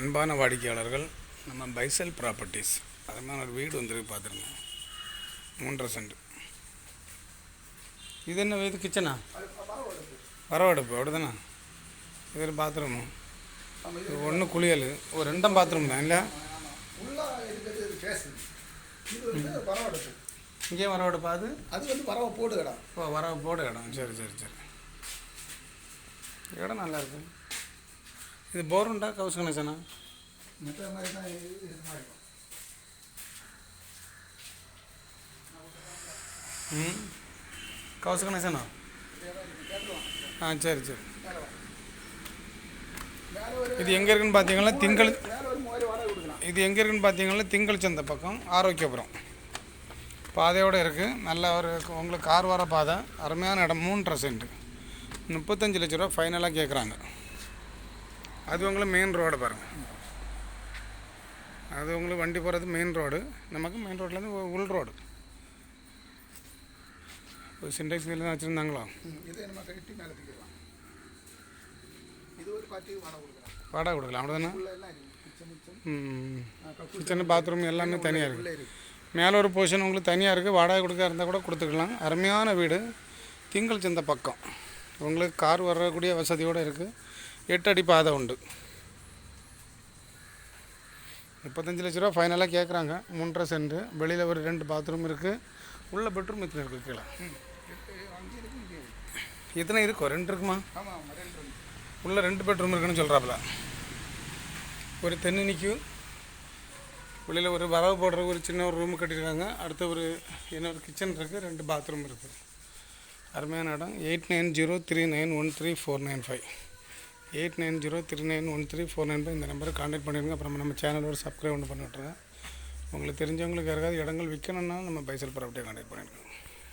அன்பான வாடிக்கையாளர்கள் நம்ம பைசல் ப்ராப்பர்ட்டிஸ். அது மாதிரி ஒரு வீடு வந்துருக்கு பார்த்துருங்க. மூன்றரை சென்ட். இது என்ன இது கிச்சனா? வரவடுப்பு அப்படிதானே? இது ஒரு பாத்ரூமு. இது ஒன்று குளியல் ஒரு ரெண்டும் பாத்ரூம் தான் இல்லை? உள்ளே இருக்கிறது இங்கே அது அது? வந்து வரவ போடு இடம் ஓ வரவ போடு இடம். சரி சரி சரி. இடம் நல்லா இருக்கு. இது போருண்டா கவுஸ் கணேசனா மற்ற மாதிரி தான் இது இது மாதிரி. இருக்கும் ம்? கவுஸ் கணேசனா ஆ சரி சரி. இது எங்கே இருக்குன்னு பார்த்தீங்கன்னா திங்கள் இது எங்கே இருக்குன்னு பார்த்தீங்கன்னா திங்கள் சந்தை பக்கம் ஆரோக்கியபுரம். பாதையோடு இருக்குது நல்ல ஒரு உங்களுக்கு கார் வர பாதை. அருமையான இடம் மூன்றரை சென்ட். முப்பத்தஞ்சு லட்ச ரூபா ஃபைனலாக கேட்குறாங்க அது உங்களுக்கு மெயின் ரோடு பாருங்கள் அது உங்களுக்கு வண்டி போகிறது மெயின் ரோடு நமக்கு மெயின் ரோட்லேருந்து உள் ரோடு ஒரு சின்டெக்ஸ் வீல் தான் வச்சுருந்தாங்களோ? இதை நம்ம கட்டி மேலே தூக்கிடலாம் இது ஒரு பாட்டி வாடகை கொடுக்கலாம் வாடகை கொடுக்கலாம் இருக்கு. கிச்சன் பாத்ரூம் எல்லாமே தனியாக இருக்குது மேலே ஒரு பொசிஷன் உங்களுக்கு தனியாக இருக்குது வாடகை கொடுக்க இருந்தால் கூட கொடுத்துக்கலாம். அருமையான வீடு. திங்கள் சந்தை பக்கம். உங்களுக்கு கார் வரக்கூடிய வசதியோடு இருக்குது எட்டு அடி பாதை உண்டு. முப்பத்தஞ்சு லட்ச ரூபா ஃபைனலாக கேட்குறாங்க மூன்றரை சென்ட். வெளியில் ஒரு ரெண்டு பாத்ரூம் இருக்குது உள்ள பெட்ரூம் இத்தனை இருக்குது கீழே? எத்தனை இருக்கும் ரெண்டு இருக்குமா? உள்ளே ரெண்டு உள்ள ரெண்டு பெட்ரூம் இருக்குன்னு சொல்கிறாப்புல ஒரு தென்னினிக்கு வெளியில் ஒரு வரவு போடுற ஒரு சின்ன ஒரு ரூம் கட்டியிருக்காங்க. அடுத்து ஒரு என்ன ஒரு கிச்சன் இருக்குது ரெண்டு பாத்ரூம் இருக்குது அருமையான இடம். Eight nine zero three nine one three four nine five eight nine zero three nine one three four nine five இந்த நம்பருக்கு காண்டாக்ட் பண்ணிடுங்க. அப்புறம் நம்ம சேனலோட சப்ஸ்கிரைப் ஒன்று பண்ணி விட்ருங்க உங்களுக்கு தெரிஞ்சவங்களுக்கு யாருக்காவது இடங்கள் விற்கணுன்னா நம்ம பைசல் ப்ராப்பர்ட்டியை காண்டாக்ட் பண்ணிடுங்க.